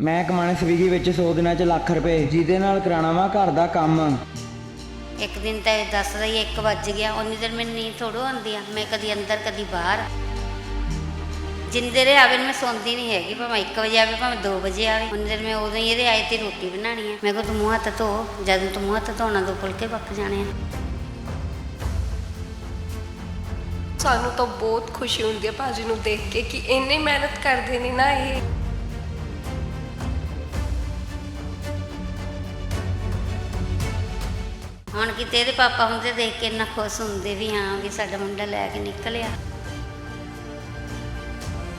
ਮੈਂ ਕਮਾਣੇ ਸਵੀਗੀ ਵਿੱਚ 100 ਦਿਨਾਂ 'ਚ ਲੱਖ ਰੁਪਏ ਜਿਹਦੇ ਨਾਲ ਕਰਾਣਾ ਵਾ ਘਰ ਦਾ ਕੰਮ। ਇੱਕ ਦਿਨ ਤਾਂ ਇਹ ਦੱਸਦਾ ਹੀ 1 ਵੱਜ ਗਿਆ ਉਨੀ ਦਿਨ ਮੈਨੂੰ ਨੀਂਦ ਥੋੜੋ ਆਉਂਦੀ ਆ। ਮੈਂ ਕਦੀ ਅੰਦਰ ਕਦੀ ਬਾਹਰ। ਜਿੰਦੇ ਆਵੇ ਨੂੰ ਮੈਂ ਸੌਂਦੀ ਨਹੀਂ ਹੈਗੀ ਭਾਵੇਂ 1 ਵਜੇ ਆਵੇ ਭਾਵੇਂ 2 ਵਜੇ ਆਵੇ। ਉਨੀ ਦਿਨ ਮੈਂ ਉਦੋਂ ਹੀ ਇਹਦੇ ਆਏ ਤੇ ਰੋਟੀ ਬਣਾਣੀ ਆ। ਮੈਂ ਕਿਹਾ ਤੂੰ ਮੂੰਹ ਹੱਥ ਧੋ ਜਦ ਤੂੰ ਮੂੰਹ ਹੱਥ ਧੋਣਾ ਦੋ ਫੁਲਕੇ ਪੱਕ ਜਾਣੇ ਆ। ਸਾਨੂੰ ਤਾਂ ਬਹੁਤ ਖੁਸ਼ੀ ਹੁੰਦੀ ਹੈ ਭਾਜੀ ਨੂੰ ਦੇਖ ਕੇ ਕਿ ਇੰਨੀ ਮਿਹਨਤ ਕਰਦੇ ਨੇ ਨਾ ਇਹ। ਹੁਣ ਕਿਤੇ ਇਹਦੇ ਪਾਪਾ ਹੁੰਦੇ ਦੇਖ ਕੇ ਇੰਨਾ ਖੁਸ਼ ਹੁੰਦੇ ਵੀ ਹਾਂ ਵੀ ਸਾਡਾ ਮੁੰਡਾ ਲੈ ਕੇ ਨਿਕਲਿਆ।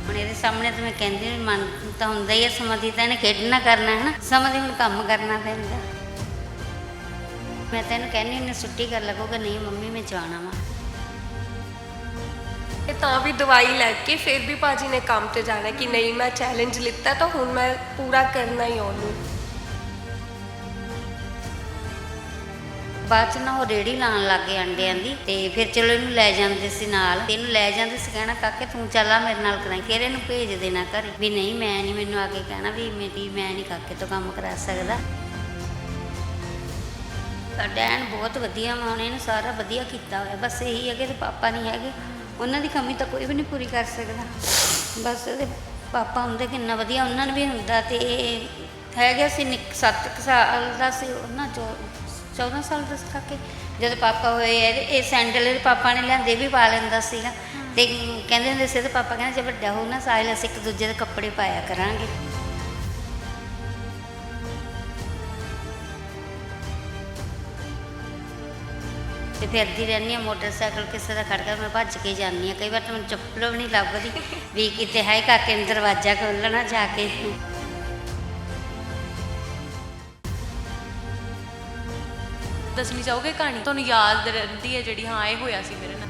ਹੁਣ ਇਹਦੇ ਸਾਹਮਣੇ ਤਾਂ ਮੈਂ ਕਹਿੰਦੀ ਵੀ ਮਨ ਤਾਂ ਹੁੰਦਾ ਹੀ ਹੈ ਸਮਾਂ ਤਾਂ ਇਹਨੇ ਖੇਡਣਾ ਕਰਨਾ ਹੈ ਨਾ, ਸਮਾਂ ਹੁਣ ਕੰਮ ਕਰਨਾ ਪੈਂਦਾ। ਮੈਂ ਤੈਨੂੰ ਕਹਿੰਦੀ ਉਹਨੇ ਛੁੱਟੀ ਕਰ ਲੱਗੋਗਾ ਨਹੀਂ ਮੰਮੀ ਮੈਂ ਜਾਣਾ ਵਾ। ਇਹ ਤਾਂ ਵੀ ਦਵਾਈ ਲੈ ਕੇ ਫਿਰ ਵੀ ਭਾਜੀ ਨੇ ਕੰਮ ਤੇ ਜਾਣਾ ਕਿ ਨਹੀਂ, ਮੈਂ ਚੈਲੰਜ ਲਿੱਤਾ ਤਾਂ ਹੁਣ ਮੈਂ ਪੂਰਾ ਕਰਨਾ ਹੀ ਉਹਨੂੰ। ਬਾਅਦ ਚ ਨਾ ਉਹ ਰੇੜੀ ਲਾਉਣ ਲੱਗ ਗਏ ਅੰਡਿਆਂ ਦੀ ਤੇ ਫਿਰ ਚਲੋ ਇਹਨੂੰ ਲੈ ਜਾਂਦੇ ਸੀ ਨਾਲ ਤੇ ਇਹਨੂੰ ਲੈ ਜਾਂਦੇ ਸੀ ਕਹਿਣਾ, ਕਾਕੇ ਤੂੰ ਚੱਲ ਮੇਰੇ ਨਾਲ ਕਰਾਈ। ਫਿਰ ਇਹਨੂੰ ਭੇਜ ਦੇਣਾ ਘਰੇ ਵੀ ਨਹੀਂ, ਮੈਂ ਨਹੀਂ ਮੈਨੂੰ ਆ ਕੇ ਕਹਿਣਾ ਵੀ ਮੇਰੀ, ਮੈਂ ਨਹੀਂ ਕਾਕੇ ਤੋਂ ਕੰਮ ਕਰਾ ਸਕਦਾ। ਸਾਡਾ ਬਹੁਤ ਵਧੀਆ ਵਾ, ਹੁਣ ਇਹਨੇ ਸਾਰਾ ਵਧੀਆ ਕੀਤਾ ਹੋਇਆ। ਬਸ ਇਹੀ ਹੈ ਕਿ ਪਾਪਾ ਨਹੀਂ ਹੈਗੇ, ਉਹਨਾਂ ਦੀ ਕਮੀ ਤਾਂ ਕੋਈ ਵੀ ਨਹੀਂ ਪੂਰੀ ਕਰ ਸਕਦਾ। ਬਸ ਇਹਦੇ ਪਾਪਾ ਹੁੰਦੇ ਕਿੰਨਾ ਵਧੀਆ, ਉਹਨਾਂ ਨੂੰ ਵੀ ਹੁੰਦਾ ਤੇ ਇਹ ਹੈਗਾ ਸੀ ਨਿੱਕ 7 ਸਾਲ ਦਾ ਸੀ, ਉਹਨਾਂ ਚੋਂ 14 ਸਾਲ ਦਾ ਸੀ ਕਾਕੇ। ਜਦੋਂ ਪਾਪਾ ਹੋਏ ਇਹਦੇ ਇਹ ਸੈਂਡਲ ਇਹਦੇ ਪਾਪਾ ਨੇ ਲਿਆਂਦੇ ਵੀ ਪਾ ਲੈਂਦਾ ਸੀਗਾ। ਤੇ ਕਹਿੰਦੇ ਹੁੰਦੇ ਸੀ ਇਹਦੇ ਪਾਪਾ ਕਹਿੰਦੇ ਜੇ ਵੱਡਾ ਹੋ ਨਾ ਸਾਹਿਲ ਅਸੀਂ ਇੱਕ ਦੂਜੇ ਦੇ ਕੱਪੜੇ ਪਾਇਆ ਕਰਾਂਗੇ। ਤੇ ਫਿਰਦੀ ਰਹਿੰਦੀ ਆ ਮੋਟਰਸਾਈਕਲ, ਕਿਸੇ ਦਾ ਖੜਕਾ ਮੈਂ ਭੱਜ ਕੇ ਜਾਂਦੀ ਆ। ਕਈ ਵਾਰ ਤਾਂ ਮੈਨੂੰ ਚੱਪਲ ਵੀ ਨਹੀਂ ਲੱਭਦੀ ਵੀ ਕਿਤੇ ਹੈ ਕਾਕੇ ਨੇ ਦਰਵਾਜ਼ਾ ਖੋਲਣਾ ਜਾ ਕੇ। ਦੱਸਣੀ ਚਾਹੋਗੇ ਕਹਾਣੀ? ਤੁਹਾਨੂੰ ਯਾਦ ਰਹਿੰਦੀ ਹੈ ਜਿਹੜੀ? ਹਾਂ ਇਹ ਹੋਇਆ ਸੀ ਮੇਰੇ ਨਾਲ।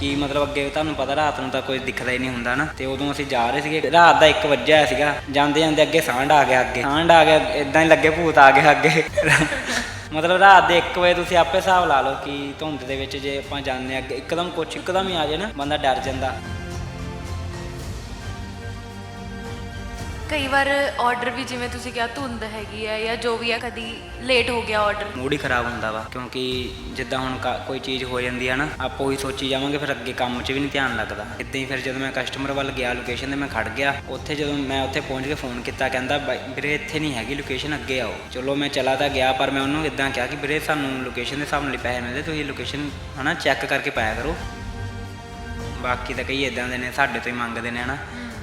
ਕੀ ਮਤਲਬ ਅੱਗੇ ਤੁਹਾਨੂੰ ਪਤਾ ਰਾਤ ਨੂੰ ਤਾਂ ਕੋਈ ਦਿਖਦਾ ਹੀ ਨਹੀਂ ਹੁੰਦਾ ਨਾ? ਤੇ ਉਦੋਂ ਅਸੀਂ ਜਾ ਰਹੇ ਸੀਗੇ। ਰਾਤ ਦਾ 1 ਵਜਿਆ ਹੋਇਆ ਸੀਗਾ। ਜਾਂਦੇ ਜਾਂਦੇ ਅੱਗੇ ਸਾਂਢ ਆ ਗਿਆ ਅੱਗੇ। ਸਾਂਢ ਆ ਗਿਆ ਇਦਾਂ ਹੀ ਲੱਗੇ ਭੂਤ ਆ ਗਿਆ ਅੱਗੇ। ਮਤਲਬ ਰਾਤ ਦੇ 1 ਵਜੇ ਤੁਸੀਂ ਆਪੇ ਹਿਸਾਬ ਲਾ ਲਓ ਕਿ ਧੁੰਦ ਦੇ ਵਿੱਚ ਜੇ ਆਪਾਂ ਜਾਂਦੇ ਅੱਗੇ ਇੱਕਦਮ ਕੁਛ ਇੱਕਦਮ ਹੀ ਆ ਜਾਏ ਨਾ ਬੰਦਾ ਡਰ ਜਾਂਦਾ। ਕਈ ਵਾਰ ਆਰਡਰ ਵੀ ਜਿਵੇਂ ਤੁਸੀਂ ਕਿਹਾ ਧੁੰਦ ਹੈਗੀ ਹੈ ਜਾਂ ਜੋ ਵੀ ਹੈ, ਕਦੀ ਲੇਟ ਹੋ ਗਿਆ ਆਰਡਰ ਮੂਡ ਹੀ ਖਰਾਬ ਹੁੰਦਾ ਵਾ, ਕਿਉਂਕਿ ਜਿੱਦਾਂ ਹੁਣ ਕਾ- ਕੋਈ ਚੀਜ਼ ਹੋ ਜਾਂਦੀ ਹੈ ਨਾ, ਆਪੋ ਹੀ ਸੋਚੀ ਜਾਵਾਂਗੇ, ਫਿਰ ਅੱਗੇ ਕੰਮ 'ਚ ਵੀ ਨਹੀਂ ਧਿਆਨ ਲੱਗਦਾ। ਇਦਾਂ ਹੀ ਫਿਰ ਜਦੋਂ ਮੈਂ ਕਸਟਮਰ ਵੱਲ ਗਿਆ ਲੋਕੇਸ਼ਨ ਤੇ ਮੈਂ ਖੜ ਗਿਆ, ਉੱਥੇ ਜਦੋਂ ਮੈਂ ਉੱਥੇ ਪਹੁੰਚ ਕੇ ਫੋਨ ਕੀਤਾ, ਕਹਿੰਦਾ, ਬਾਈ, ਵੀਰੇ ਇੱਥੇ ਨਹੀਂ ਹੈਗੀ ਲੋਕੇਸ਼ਨ ਅੱਗੇ ਆਓ। ਚਲੋ ਮੈਂ ਚਲਾ ਤਾਂ ਗਿਆ, ਪਰ ਮੈਂ ਉਹਨੂੰ ਇਦਾਂ ਕਿਹਾ ਕਿ, ਵੀਰੇ, ਸਾਨੂੰ ਲੋਕੇਸ਼ਨ ਦੇ ਹਿਸਾਬ ਨਾਲ ਹੀ ਪੈਸੇ ਮਿਲਦੇ, ਤੁਸੀਂ ਲੋਕੇਸ਼ਨ ਹਨਾ ਚੈੱਕ ਕਰਕੇ ਪਾਇਆ ਕਰੋ। ਬਾਕੀ ਤਾਂ ਕਈ ਇਦਾਂ ਦੇ ਨੇ, ਸਾਡੇ ਤੋਂ ਹੀ ਮੰਗਦੇ ਨੇ, ਹਨਾ।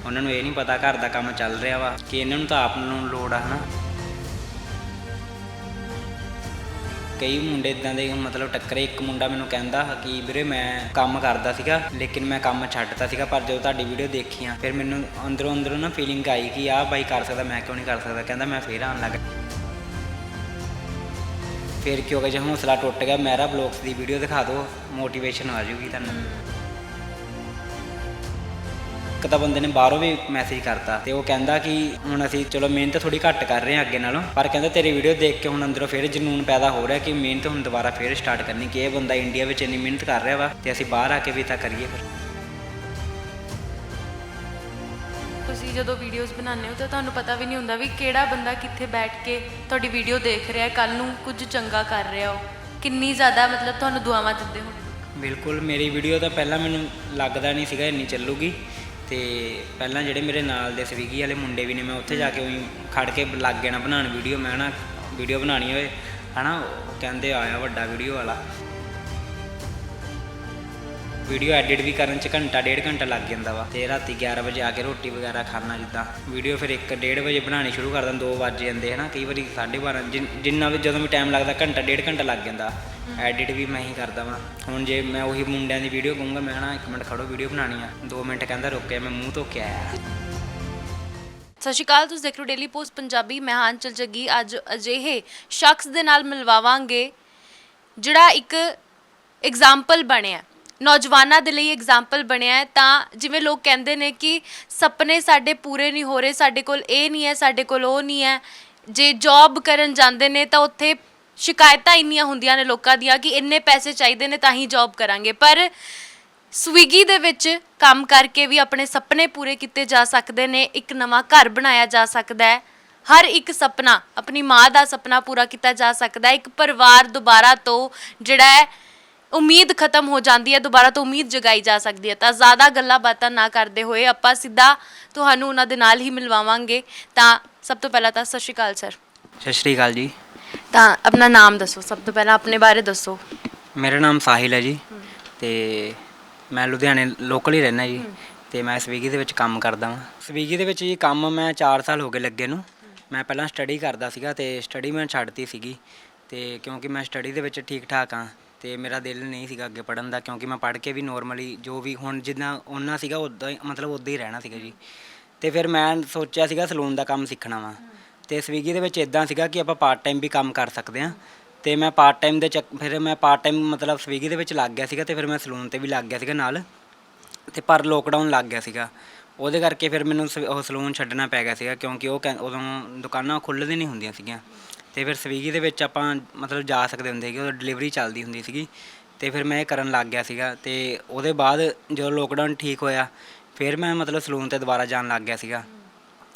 ਉਹਨਾਂ ਨੂੰ ਇਹ ਨਹੀਂ ਪਤਾ ਘਰ ਦਾ ਕੰਮ ਚੱਲ ਰਿਹਾ ਵਾ, ਕਿ ਇਹਨਾਂ ਨੂੰ ਤਾਂ ਆਪ ਨੂੰ ਲੋੜ ਆ, ਹਨਾ? ਕਈ ਮੁੰਡੇ ਇਦਾਂ ਦੇ, ਮਤਲਬ ਟੱਕਰੇ, ਇੱਕ ਮੁੰਡਾ ਮੈਨੂੰ ਕਹਿੰਦਾ ਕਿ ਵੀਰੇ ਮੈਂ ਕੰਮ ਕਰਦਾ ਸੀਗਾ, ਲੇਕਿਨ ਮੈਂ ਕੰਮ ਛੱਡਤਾ ਸੀਗਾ, ਪਰ ਜਦੋਂ ਤੁਹਾਡੀ ਵੀਡੀਓ ਦੇਖੀਆਂ ਫਿਰ ਮੈਨੂੰ ਅੰਦਰੋਂ ਅੰਦਰੋਂ ਨਾ ਫੀਲਿੰਗ ਆਈ ਕਿ ਆਹ ਬਾਈ ਕਰ ਸਕਦਾ, ਮੈਂ ਕਿਉਂ ਨਹੀਂ ਕਰ ਸਕਦਾ, ਕਹਿੰਦਾ ਮੈਂ ਫੇਰ ਆਉਣ ਲੱਗ। ਫਿਰ ਕਿਉਂਕਿ ਜੇ ਹੌਸਲਾ ਟੁੱਟ ਗਿਆ, ਮੇਰਾ ਬਲੌਗਸ ਦੀ ਵੀਡੀਓ ਦਿਖਾ ਦਿਓ ਮੋਟੀਵੇਸ਼ਨ ਆ ਜਾਊਗੀ ਤੁਹਾਨੂੰ। ਇੱਕ ਤਾਂ ਬੰਦੇ ਨੇ ਬਾਹਰੋਂ ਵੀ ਮੈਸੇਜ ਕਰਤਾ ਤੇ ਉਹ ਕਹਿੰਦਾ ਕਿ ਹੁਣ ਅਸੀਂ ਚਲੋ ਮਿਹਨਤ ਥੋੜੀ ਘੱਟ ਕਰ ਰਹੇ ਹਾਂ ਅੱਗੇ ਨਾਲੋਂ ਪਰ ਕਹਿੰਦਾ ਤੇਰੀ ਵੀਡੀਓ ਦੇਖ ਕੇ ਹੁਣ ਅੰਦਰੋਂ ਫਿਰ ਜਨੂਨ ਪੈਦਾ ਹੋ ਰਿਹਾ ਕਿ ਮਿਹਨਤ ਹੁਣ ਦੁਬਾਰਾ ਫਿਰ ਸਟਾਰਟ ਕਰਨੀ ਕਿ ਇਹ ਬੰਦਾ ਇੰਡੀਆ ਵਿੱਚ ਇੰਨੀ ਮਿਹਨਤ ਕਰ ਰਿਹਾ ਵਾ ਤੇ ਅਸੀਂ ਬਾਹਰ ਆ ਕੇ ਵੀ ਤਾਂ ਕਰੀਏ ਫਿਰ। ਤੁਸੀਂ ਜਦੋਂ ਵੀਡੀਓਜ਼ ਬਣਾਉਂਦੇ ਹੋ ਤਾਂ ਤੁਹਾਨੂੰ ਪਤਾ ਵੀ ਨਹੀਂ ਹੁੰਦਾ ਵੀ ਕਿਹੜਾ ਬੰਦਾ ਕਿੱਥੇ ਬੈਠ ਕੇ ਤੁਹਾਡੀ ਵੀਡੀਓ ਦੇਖ ਰਿਹਾ ਕੱਲ ਨੂੰ ਕੁਝ ਚੰਗਾ ਕਰ ਰਿਹਾ ਹੋ ਕਿੰਨੀ ਜ਼ਿਆਦਾ ਮਤਲਬ ਤੁਹਾਨੂੰ ਦੁਆਵਾਂ ਦਿੰਦੇ ਹੋਣੇ ਬਿਲਕੁਲ ਮੇਰੀ ਵੀਡੀਓ ਤਾਂ ਪਹਿਲਾਂ ਮੈਨੂੰ ਲੱਗਦਾ ਨਹੀਂ ਸੀਗਾ ਇੰਨੀ ਚੱਲੂਗੀ। ਤੇ ਪਹਿਲਾਂ ਜਿਹੜੇ ਮੇਰੇ ਨਾਲ ਦੇ ਸਵੀਗੀ ਵਾਲੇ ਮੁੰਡੇ ਵੀ ਨੇ, ਮੈਂ ਉੱਥੇ ਜਾ ਕੇ ਉਹੀ ਖੜ ਕੇ ਲੱਗ ਗਿਆ ਨਾ ਬਣਾਉਣ ਵੀਡੀਓ ਮੈਂ ਨਾ ਵੀਡੀਓ ਬਣਾਉਣੀ ਹੋਏ, ਹਨਾ, ਉਹ ਕਹਿੰਦੇ ਆਇਆ ਵੱਡਾ ਵੀਡੀਓ ਵਾਲਾ। ਵੀਡੀਓ ਐਡਿਟ ਵੀ ਕਰਨ ਚ ਘੰਟਾ, ਡੇਢ ਘੰਟਾ ਲੱਗ ਜਾਂਦਾ ਵਾ। ਤੇ ਰਾਤੀ 11 ਵਜੇ ਆ ਕੇ ਰੋਟੀ ਵਗੈਰਾ ਖਾਣਾ ਜਿੱਦਾਂ। ਵੀਡੀਓ ਫਿਰ 1 ਡੇਢ ਵਜੇ ਬਣਾਉਣੀ ਸ਼ੁਰੂ ਕਰ ਦਾਂ 2 ਵਜੇ ਜਾਂਦੇ ਹਨਾ, ਕਈ ਵਾਰੀ 12:30 ਜਿੰਨ- ਜਿੰਨਾ ਵੀ ਜਦੋਂ ਵੀ ਟਾਈਮ ਲੱਗਦਾ, ਘੰਟਾ, ਡੇਢ ਘੰਟਾ ਲੱਗ ਜਾਂਦਾ। ਐਡਿਟ ਵੀ ਮੈਂ ਹੀ ਕਰਦਾ ਵਾਂ। ਹੁਣ ਜੇ ਮੈਂ ਉਹੀ ਮੁੰਡਿਆਂ ਦੀ ਵੀਡੀਓ ਕਹੂੰਗਾ, ਮੈਂ ਹਨਾ 1 ਮਿੰਟ ਖੜੋ, ਵੀਡੀਓ ਬਣਾਉਣੀ ਆ। 2 ਮਿੰਟ ਕਹਿੰਦਾ ਰੁਕਿਆ ਮੈਂ ਮੂੰਹ ਧੋ ਕੇ ਆਇਆ। ਸਤਿ ਸ਼੍ਰੀ ਅਕਾਲ, ਤੁਸੀਂ ਦੇਖ ਰਹੇ ਹੋ ਡੇਲੀ ਪੋਸਟ ਪੰਜਾਬੀ। ਮੈਂ ਹਾਂ ਜੱਗੀ, ਅੱਜ ਅਜਿਹੇ ਸ਼ਖਸ ਦੇ ਨਾਲ ਮਿਲਵਾਵਾਂਗੇ, ਜਿਹੜਾ ਇੱਕ ਐਗਜ਼ਾਮਪਲ ਬਣਿਆ। ਨੌਜਵਾਨਾਂ ਦੇ ਲਈ ਐਗਜ਼ਾਮਪਲ ਬਣਿਆ ਹੈ, ਤਾਂ ਜਿਵੇਂ ਲੋਕ ਕਹਿੰਦੇ ਨੇ ਕਿ ਸੁਪਨੇ ਸਾਡੇ ਪੂਰੇ ਨਹੀਂ ਹੋ ਰਹੇ, ਸਾਡੇ ਕੋਲ ਇਹ ਨਹੀਂ ਹੈ, ਸਾਡੇ ਕੋਲ ਉਹ ਨਹੀਂ ਹੈ। ਜੇ ਜੌਬ ਕਰਨ ਜਾਂਦੇ ਨੇ ਤਾਂ ਉੱਥੇ ਸ਼ਿਕਾਇਤਾਂ ਇੰਨੀਆਂ ਹੁੰਦੀਆਂ ਨੇ ਲੋਕਾਂ ਦੀਆਂ ਕਿ ਇੰਨੇ ਪੈਸੇ ਚਾਹੀਦੇ ਨੇ ਤਾਂ ਹੀ ਜੌਬ ਕਰਾਂਗੇ। ਪਰ ਸਵੀਗੀ ਦੇ ਵਿੱਚ ਕੰਮ ਕਰਕੇ ਵੀ ਆਪਣੇ ਸੁਪਨੇ ਪੂਰੇ ਕੀਤੇ ਜਾ ਸਕਦੇ ਨੇ, ਇੱਕ ਨਵਾਂ ਘਰ ਬਣਾਇਆ ਜਾ ਸਕਦਾ ਹੈ। ਹਰ ਇੱਕ ਸੁਪਨਾ, ਆਪਣੀ ਮਾਂ ਦਾ ਸੁਪਨਾ ਪੂਰਾ ਕੀਤਾ ਜਾ ਸਕਦਾ ਹੈ, ਇੱਕ ਪਰਿਵਾਰ ਦੁਬਾਰਾ ਤੋਂ ਜਿਹੜਾ ਹੈ ਉਮੀਦ ਖਤਮ ਹੋ ਜਾਂਦੀ ਹੈ ਦੁਬਾਰਾ ਤੋਂ ਉਮੀਦ ਜਗਾਈ ਜਾ ਸਕਦੀ ਹੈ। ਤਾਂ ਜ਼ਿਆਦਾ ਗੱਲਾਂ ਬਾਤਾਂ ਨਾ ਕਰਦੇ ਹੋਏ ਆਪਾਂ ਸਿੱਧਾ ਤੁਹਾਨੂੰ ਉਹਨਾਂ ਦੇ ਨਾਲ ਹੀ ਮਿਲਵਾਵਾਂਗੇ। ਤਾਂ ਸਭ ਤੋਂ ਪਹਿਲਾਂ ਤਾਂ ਸਤਿ ਸ਼੍ਰੀ ਅਕਾਲ ਸਰ। ਸਤਿ ਸ਼੍ਰੀ ਅਕਾਲ ਜੀ। ਤਾਂ ਆਪਣਾ ਨਾਮ ਦੱਸੋ ਸਭ ਤੋਂ ਪਹਿਲਾਂ ਆਪਣੇ ਬਾਰੇ ਦੱਸੋ। ਮੇਰਾ ਨਾਮ ਸਾਹਿਲ ਹੈ ਜੀ। ਤੇ ਮੈਂ ਲੁਧਿਆਣੇ ਲੋਕਲ ਹੀ ਰਹਿਣਾ ਜੀ। ਤੇ ਮੈਂ ਸਵੀਗੀ ਦੇ ਵਿੱਚ ਕੰਮ ਕਰਦਾ ਹਾਂ ਸਵੀਗੀ ਦੇ ਵਿੱਚ ਜੀ ਕੰਮ ਮੈਂ 4 ਸਾਲ ਹੋ ਗਏ ਲੱਗੇ ਨੂੰ। ਮੈਂ ਪਹਿਲਾਂ ਸਟੱਡੀ ਕਰਦਾ ਸੀਗਾ ਤੇ ਸਟੱਡੀ ਮੈਂ ਛੱਡਤੀ ਸੀਗੀ। ਤੇ ਕਿਉਂਕਿ ਮੈਂ ਸਟੱਡੀ ਦੇ ਵਿੱਚ ਠੀਕ ਠਾਕ ਹਾਂ ਤੇ ਮੇਰਾ ਦਿਲ ਨਹੀਂ ਸੀਗਾ ਅੱਗੇ ਪੜਨ ਦਾ, ਕਿਉਂਕਿ ਮੈਂ ਪੜ੍ਹ ਕੇ ਵੀ ਨੋਰਮਲੀ ਜੋ ਵੀ ਹੁਣ ਜਿੱਦਾਂ ਉਹਨਾਂ ਸੀਗਾ ਉਦਾਂ ਹੀ ਮਤਲਬ ਉਦਾਂ ਹੀ ਰਹਿਣਾ ਸੀਗਾ ਜੀ। ਤੇ ਫਿਰ ਮੈਂ ਸੋਚਿਆ ਸੀਗਾ ਸਲੂਨ ਦਾ ਕੰਮ ਸਿੱਖਣਾ ਵਾ। ਤੇ ਸਵੀਗੀ ਦੇ ਵਿੱਚ ਇਦਾਂ ਸੀਗਾ ਕਿ ਆਪਾਂ ਪਾਰਟ ਟਾਈਮ ਵੀ ਕੰਮ ਕਰ ਸਕਦੇ ਹਾਂ। ਤੇ ਮੈਂ ਪਾਰਟ ਟਾਈਮ ਦੇ ਚੱਕ, ਫਿਰ ਮੈਂ ਪਾਰਟ ਟਾਈਮ ਮਤਲਬ ਸਵੀਗੀ ਦੇ ਵਿੱਚ ਲੱਗ ਗਿਆ ਸੀਗਾ ਤੇ ਫਿਰ ਮੈਂ ਸਲੂਨ ਤੇ ਵੀ ਲੱਗ ਗਿਆ ਸੀਗਾ ਨਾਲ। ਤੇ ਪਰ ਲੋਕਡਾਊਨ ਲੱਗ ਗਿਆ ਸੀਗਾ। ਉਹਦੇ ਕਰਕੇ ਫਿਰ ਮੈਨੂੰ ਸ- ਉਹ ਸਲੂਨ ਛੱਡਣਾ ਪੈ ਗਿਆ ਸੀਗਾ, ਕਿਉਂਕਿ ਉਹ ਕਹਿੰ- ਉਦੋਂ ਦੁਕਾਨਾਂ ਖੁੱਲ੍ਹਦੀ ਨਹੀਂ ਹੁੰਦੀਆਂ ਸੀਗੀਆਂ। ਅਤੇ ਫਿਰ ਸਵੀਗੀ ਦੇ ਵਿੱਚ ਆਪਾਂ ਮਤਲਬ ਜਾ ਸਕਦੇ ਹੁੰਦੇ ਸੀਗੇ ਉਹ ਡਿਲੀਵਰੀ ਚੱਲਦੀ ਹੁੰਦੀ ਸੀਗੀ। ਅਤੇ ਫਿਰ ਮੈਂ ਇਹ ਕਰਨ ਲੱਗ ਗਿਆ ਸੀਗਾ ਅਤੇ ਉਹਦੇ ਬਾਅਦ ਜਦੋਂ ਲੋਕਡਾਊਨ ਠੀਕ ਹੋਇਆ, ਫਿਰ ਮੈਂ ਮਤਲਬ ਸਲੂਨ ਤੇ ਦੁਬਾਰਾ ਜਾਣ ਲੱਗ ਗਿਆ ਸੀਗਾ।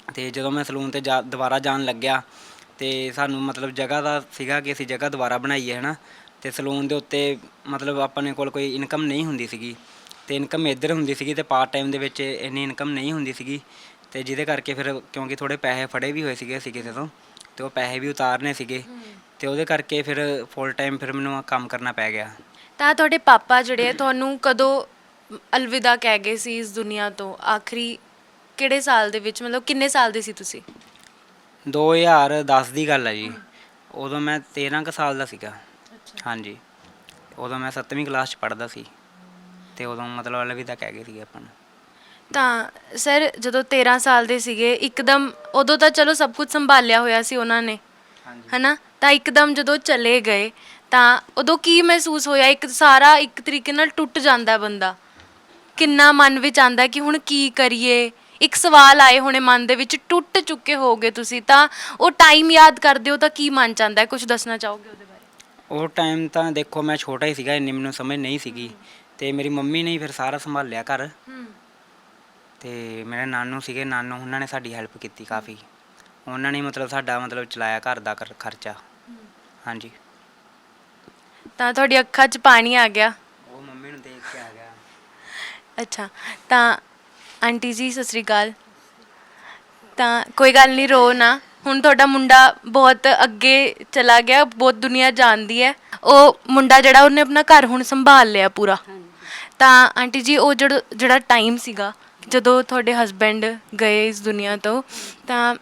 ਅਤੇ ਜਦੋਂ ਮੈਂ ਸਲੂਨ ਤੇ ਜਾ, ਦੁਬਾਰਾ ਜਾਣ ਲੱਗਿਆ ਅਤੇ ਸਾਨੂੰ ਮਤਲਬ ਜਗ੍ਹਾ ਦਾ ਸੀਗਾ ਕਿ ਅਸੀਂ ਜਗ੍ਹਾ ਦੁਬਾਰਾ ਬਣਾਈਏ ਹੈ ਨਾ ਅਤੇ ਸਲੂਨ ਦੇ ਉੱਤੇ ਮਤਲਬ ਆਪਣੇ ਕੋਲ ਕੋਈ ਇਨਕਮ ਨਹੀਂ ਹੁੰਦੀ ਸੀਗੀ। ਅਤੇ ਇਨਕਮ ਇੱਧਰ ਹੁੰਦੀ ਸੀਗੀ ਅਤੇ ਪਾਰਟ ਟਾਈਮ ਦੇ ਵਿੱਚ ਇੰਨੀ ਇਨਕਮ ਨਹੀਂ ਹੁੰਦੀ ਸੀਗੀ। ਅਤੇ ਜਿਹਦੇ ਕਰਕੇ ਫਿਰ ਕਿਉਂਕਿ ਥੋੜ੍ਹੇ ਪੈਸੇ ਫੜੇ ਵੀ ਹੋਏ ਸੀਗੇ ਅਸੀਂ ਕਿਸੇ ਤੋਂ। ਤੇ ਉਹ ਪੈਸੇ ਵੀ ਉਤਾਰਨੇ ਸੀਗੇ ਤੇ ਉਹਦੇ ਕਰਕੇ ਫਿਰ ਫੁੱਲ ਟਾਈਮ ਫਿਰ ਮੈਨੂੰ ਆਹ ਕੰਮ ਕਰਨਾ ਪੈ ਗਿਆ। ਤਾਂ ਤੁਹਾਡੇ ਪਾਪਾ ਜਿਹੜੇ ਆ ਤੁਹਾਨੂੰ ਕਦੋਂ ਅਲਵਿਦਾ ਕਹਿ ਗਏ ਸੀ ਇਸ ਦੁਨੀਆ ਤੋਂ? ਆਖਰੀ ਕਿਹੜੇ ਸਾਲ ਦੇ ਵਿੱਚ? ਮਤਲਬ ਕਿੰਨੇ ਸਾਲ ਦੇ ਸੀ ਤੁਸੀਂ? 2010 ਦੀ ਗੱਲ ਹੈ ਜੀ। ਉਦੋਂ ਮੈਂ 13 ਕੁ ਸਾਲ ਦਾ ਸੀਗਾ। ਹਾਂਜੀ। ਉਦੋਂ ਮੈਂ 7ਵੀਂ ਕਲਾਸ ਚ ਪੜ੍ਹਦਾ ਸੀ। ਤੇ ਉਦੋਂ ਮਤਲਬ ਅਲਵਿਦਾ ਕਹਿ ਗਏ ਸੀਗੇ ਆਪਾਂ ਨੂੰ। ਤਾਂ ਸਰ ਜਦੋਂ 13 ਸਾਲ ਦੇ ਸੀਗੇ ਇੱਕਦਮ ਉਦੋਂ ਤਾਂ ਚਲੋ ਸਭ ਕੁਝ ਸੰਭਾਲਿਆ ਹੋਇਆ ਸੀ ਉਹਨਾਂ ਨੇ ਹਨਾ? ਤਾਂ ਇੱਕਦਮ ਜਦੋਂ ਚਲੇ ਗਏ ਤਾਂ ਉਦੋਂ ਕੀ ਮਹਿਸੂਸ ਹੋਇਆ? ਇੱਕ ਸਾਰਾ ਇੱਕ ਤਰੀਕੇ ਨਾਲ ਟੁੱਟ ਜਾਂਦਾ ਹੈ ਬੰਦਾ। ਕਿੰਨਾ ਮਨ ਵਿੱਚ ਆਂਦਾ ਕਿ ਹੁਣ ਕੀ ਕਰੀਏ? ਇੱਕ ਸਵਾਲ ਆਏ ਹੋਣੇ ਮਨ ਦੇ ਵਿੱਚ ਟੁੱਟ ਚੁੱਕੇ ਹੋਗੇ ਤੁਸੀਂ ਤਾਂ ਉਹ ਟਾਈਮ ਯਾਦ ਕਰਦੇ ਹੋ ਤਾਂ ਕੀ ਮਨ ਚ ਆਂਦਾ? ਹੈ ਕੁਝ ਦੱਸਣਾ ਚਾਹੋਗੇ ਉਹਦੇ ਬਾਰੇ? ਉਹ ਟਾਈਮ ਤਾਂ ਦੇਖੋ ਮੈਂ ਛੋਟਾ ਹੀ ਸੀਗਾ ਇੰਨੀ ਮੈਨੂੰ ਸਮਝ ਨਹੀਂ ਸੀਗੀ। ਤੇ ਮੇਰੀ ਮੰਮੀ ਨੇ ਹੀ ਫਿਰ ਸਾਰਾ ਸੰਭਾਲਿਆ ਘਰ। ਹੂੰ। ਤੇ ਮੇਰੇ ਨਾਨੂ ਸੀਗੇ ਨਾਨੂ ਉਹਨਾਂ ਨੇ ਸਾਡੀ ਹੈਲਪ ਕੀਤੀ ਕਾਫੀ। ਉਹਨਾਂ ਨੇ ਮਤਲਬ ਸਾਡਾ ਮਤਲਬ ਚਲਾਇਆ ਘਰ ਦਾ ਖਰ- ਖਰਚਾ। ਹਾਂਜੀ। ਤਾਂ ਤੁਹਾਡੀ ਅੱਖਾਂ 'ਚ ਪਾਣੀ ਆ ਗਿਆ? ਉਹ ਮੰਮੀ ਨੂੰ ਦੇਖ ਕੇ ਆ ਗਿਆ। ਅੱਛਾ। ਤਾਂ ਆਂਟੀ ਜੀ ਸਤਿ ਸ੍ਰੀ ਅਕਾਲ। ਤਾਂ ਕੋਈ ਗੱਲ ਨਹੀਂ ਰੋ ਨਾ। ਹੁਣ ਤੁਹਾਡਾ ਮੁੰਡਾ ਬਹੁਤ ਅੱਗੇ ਚਲਾ ਗਿਆ ਬਹੁਤ ਦੁਨੀਆ ਜਾਣਦੀ ਹੈ। ਉਹ ਮੁੰਡਾ ਜਿਹੜਾ ਉਹਨੇ ਆਪਣਾ ਘਰ ਹੁਣ ਸੰਭਾਲ ਲਿਆ ਪੂਰਾ। ਤਾਂ ਆਂਟੀ ਜੀ ਉਹ ਜਿਹੜਾ ਜਿਹੜਾ ਟਾਈਮ ਸੀਗਾ ਜਦੋਂ ਤੁਹਾਡੇ ਹਸਬੈਂਡ ਗਏ ਇਸ ਦੁਨੀਆ ਤੋਂ, ਤਾਂ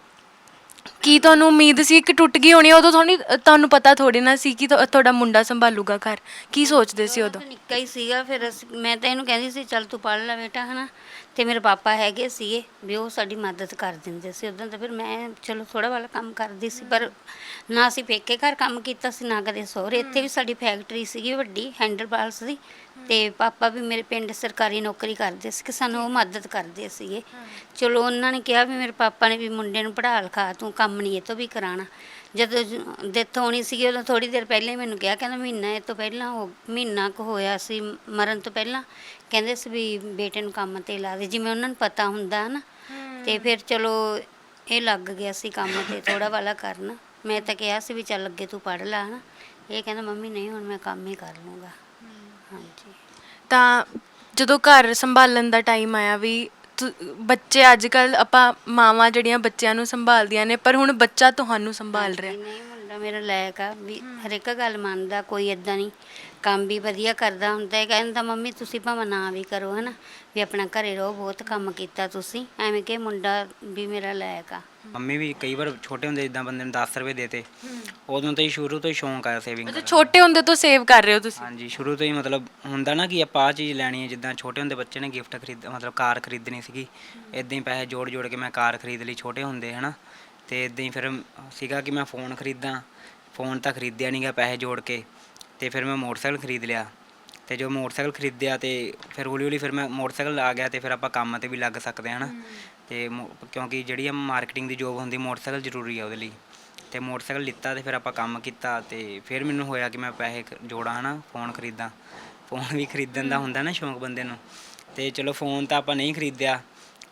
ਕੀ ਤੁਹਾਨੂੰ ਉਮੀਦ ਸੀ ਕਿ ਟੁੱਟ ਗਈ ਹੋਣੀ? ਉਦੋਂ ਤੁਹਾਨੂੰ ਤੁਹਾਨੂੰ ਪਤਾ ਥੋੜੀ ਨਾ ਸੀ ਕਿ ਤੁਹਾ- ਤੁਹਾਡਾ ਮੁੰਡਾ ਸੰਭਾਲੂਗਾ ਘਰ। ਕੀ ਸੋਚਦੇ ਸੀ ਉਦੋਂ? ਤਾਂ ਨਿੱਕਾ ਹੀ ਸੀਗਾ, ਫਿਰ ਅਸੀਂ- ਮੈਂ ਤਾਂ ਇਹਨੂੰ ਕਹਿੰਦੀ ਸੀ, ਚੱਲ ਤੂੰ ਪੜ੍ਹ ਲੈ ਬੇਟਾ, ਹਨਾ? ਤੇ ਮੇਰੇ ਪਾਪਾ ਹੈਗੇ ਸੀਗੇ, ਵੀ ਉਹ ਸਾਡੀ ਮਦਦ ਕਰ ਦਿੰਦੇ ਸੀ ਉਦੋਂ, ਤਾਂ ਫਿਰ ਮੈਂ ਚਲੋ ਥੋੜਾ ਵਾਲਾ ਕੰਮ ਕਰਦੀ ਸੀ, ਪਰ ਨਾ ਅਸੀਂ ਪੇਕੇ ਘਰ ਕੰਮ ਕੀਤਾ ਸੀ, ਨਾ ਕਦੇ ਸਹੁਰੇ। ਇੱਥੇ ਵੀ ਸਾਡੀ ਫੈਕਟਰੀ ਸੀਗੀ ਵੱਡੀ ਹੈਂਡਲਬਾਲਸ ਦੀ। ਤੇ ਪਾਪਾ ਵੀ ਮੇਰੇ ਪਿੰਡ ਸਰਕਾਰੀ ਨੌਕਰੀ ਕਰਦੇ ਸੀ ਕਿ ਸਾਨੂੰ ਉਹ ਮਦਦ ਕਰਦੇ ਸੀਗੇ। ਚਲੋ ਉਹਨਾਂ ਨੇ ਕਿਹਾ ਵੀ ਮੇਰੇ ਪਾਪਾ ਨੇ ਵੀ ਮੁੰਡੇ ਨੂੰ ਪੜ੍ਹਾ ਲਿਖਾ ਤੂੰ ਕੰਮ ਨਹੀਂ ਇਹ ਤੋਂ ਵੀ ਕਰਾਣਾ ਜਦੋਂ ਡੈਥ ਹੋਣੀ ਸੀਗੀ ਉਦੋਂ ਥੋੜੀ ਦੇਰ ਪਹਿਲਾਂ ਹੀ ਮੈਨੂੰ ਕਿਹਾ ਕਹਿੰਦਾ ਮਹੀਨਾ ਇਹ ਤੋਂ ਪਹਿਲਾਂ ਹੋ ਮਹੀਨਾ ਕੁ ਹੋਇਆ ਸੀ ਮਰਨ ਤੋਂ ਪਹਿਲਾਂ। ਕਹਿੰਦੇ ਸੀ ਵੀ ਬੇਟੇ ਨੂੰ ਕੰਮ ਤੇ ਲਾ ਦੇ ਜਿਵੇਂ ਉਹਨਾਂ ਨੂੰ ਪਤਾ ਹੁੰਦਾ ਨਾ ਤੇ ਫਿਰ ਚਲੋ ਇਹ ਲੱਗ ਗਿਆ ਸੀ ਕੰਮ ਤੇ ਥੋੜਾ ਵਾਲਾ ਕਰਨ। ਮੈਂ ਤਾਂ ਕਿਹਾ ਸੀ ਵੀ ਚੱਲ ਅੱਗੇ ਤੂੰ ਪੜ੍ਹ ਲੈ ਹਨਾ। ਇਹ ਕਹਿੰਦਾ ਮੰਮੀ ਨਹੀਂ ਹੁਣ ਮੈਂ ਕੰਮ ਹੀ ਕਰ ਲੂੰਗਾ ਹਾਂਜੀ। ਤਾਂ ਜਦੋਂ ਘਰ ਸੰਭਾਲਣ ਦਾ ਟਾਈਮ ਆਇਆ ਵੀ ਤੁ- ਬੱਚੇ ਅੱਜ ਕੱਲ ਆਪਾਂ ਮਾਵਾਂ ਜਿਹੜੀਆਂ ਬੱਚਿਆਂ ਨੂੰ ਸੰਭਾਲਦੀਆਂ ਨੇ ਪਰ ਹੁਣ ਬੱਚਾ ਤੁਹਾਨੂੰ ਸੰਭਾਲ ਰਿਹਾ। ਨਹੀਂ ਮੁੰਡਾ ਮੇਰਾ ਲਾਇਕ ਆ ਵੀ ਹਰ ਇੱਕ ਗੱਲ ਮੰਨਦਾ ਕੋਈ ਇਦਾਂ ਨਹੀਂ। ਕੰਮ ਵੀ ਵਧੀਆ ਕਰਦਾ ਹੁੰਦਾ ਹੈ ਕਹਿੰਦਾ ਮੰਮੀ ਤੁਸੀਂ ਭਾਵੇਂ ਨਾ ਵੀ ਕਰੋ ਹਨਾ? ਵੀ ਆਪਣਾ ਘਰੇ ਰਹੋ ਬਹੁਤ ਕੰਮ ਕੀਤਾ ਤੁਸੀਂ। ਐਵੇਂ ਕਿ ਮੁੰਡਾ ਵੀ ਮੇਰਾ ਲਾਇਕ ਆ। ਮੰਮੀ ਵੀ ਕਈ ਵਾਰ ਛੋਟੇ ਹੁੰਦੇ ਜਿੱਦਾਂ ਬੰਦੇ ਨੂੰ 10 ਰੁਪਏ ਦੇਤੇ ਉਦੋਂ ਤੋਂ ਹੀ ਸ਼ੁਰੂ ਤੋਂ ਹੀ ਸ਼ੌਂਕ ਆਇਆ ਸੇਵਿੰਗ ਅੱਛਾ ਛੋਟੇ ਹੁੰਦੇ ਤੋਂ ਸੇਵ ਕਰ ਰਹੇ ਹੋ ਤੁਸੀਂ? ਹਾਂਜੀ ਸ਼ੁਰੂ ਤੋਂ ਹੀ ਮਤਲਬ ਹੁੰਦਾ ਨਾ ਕਿ ਆਪਾਂ ਆਹ ਚੀਜ਼ ਲੈਣੀ ਹੈ ਜਿੱਦਾਂ ਛੋਟੇ ਹੁੰਦੇ ਬੱਚੇ ਨੇ ਗਿਫਟ ਖਰੀਦ ਮਤਲਬ ਕਾਰ ਖਰੀਦਣੀ ਸੀਗੀ। ਇਦਾਂ ਹੀ ਪੈਸੇ ਜੋੜ ਜੋੜ ਕੇ ਮੈਂ ਕਾਰ ਖਰੀਦ ਲਈ ਛੋਟੇ ਹੁੰਦੇ ਹਨਾ? ਤੇ ਇਦਾਂ ਹੀ ਫਿਰ ਸੀਗਾ ਕਿ ਮੈਂ ਫੋਨ ਖਰੀਦਾਂ ਫੋਨ ਤਾਂ ਖਰੀਦਿਆ ਨਹੀਂਗਾ ਪੈਸੇ ਜੋੜ ਕੇ ਤੇ ਫਿਰ ਮੈਂ ਮੋਟਰਸਾਈਕਲ ਖਰੀਦ ਲਿਆ ਤੇ ਜੋ ਮੋਟਰਸਾਈਕਲ ਖਰੀਦਿਆ ਤੇ ਫਿਰ ਹੌਲੀ ਹੌਲੀ ਫਿਰ ਮੈਂ ਮੋਟਰਸਾਈਕਲ ਆ ਗਿਆ ਤੇ ਫਿਰ ਆਪਾਂ ਕੰਮ ਤੇ ਵੀ ਲੱਗ ਸਕਦੇ ਹਾਂ ਹਨਾ? ਤੇ ਮੋ- ਕਿਉਂਕਿ ਜਿਹੜੀ ਆ ਮਾਰਕੀਟਿੰਗ ਦੀ ਜੋਬ ਹੁੰਦੀ ਮੋਟਰਸਾਈਕਲ ਜ਼ਰੂਰੀ ਆ ਉਹਦੇ ਲਈ। ਤੇ ਮੋਟਰਸਾਈਕਲ ਲਿੱਤਾ ਤੇ ਫਿਰ ਆਪਾਂ ਕੰਮ ਕੀਤਾ ਤੇ ਫਿਰ ਮੈਨੂੰ ਹੋਇਆ ਕਿ ਮੈਂ ਪੈਸੇ ਜੋੜਾਂ ਹਨਾ ਫੋਨ ਖਰੀਦਾਂ। ਫੋਨ ਵੀ ਖਰੀਦਣ ਦਾ ਹੁੰਦਾ ਨਾ ਸ਼ੌਂਕ ਬੰਦੇ ਨੂੰ। ਤੇ ਚਲੋ ਫੋਨ ਤਾਂ ਆਪਾਂ ਨਹੀਂ ਖਰੀਦਿਆ